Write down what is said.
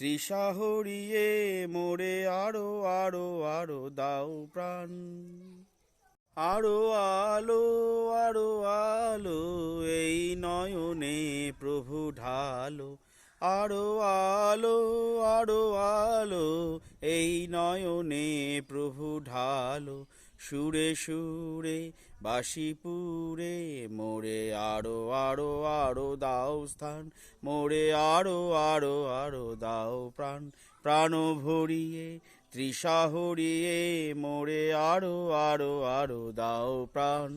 তৃষা হরিয়ে মোরে আরও আরও আরও দাও প্রাণ। আরও আলো আরও আলো, এই নয়নে প্রভু ঢালো। আরও আলো আরও আলো, এই নয়নে প্রভু ঢালো। সুরে সুরে বাসিপুরে মোরে আরও আরও আরও দাও স্থান, মোরে আরও আরও আরও দাও প্রাণ। প্রাণ ভরিয়ে, তৃষা হরিয়ে মোরে আরও আরও আরও দাও প্রাণ।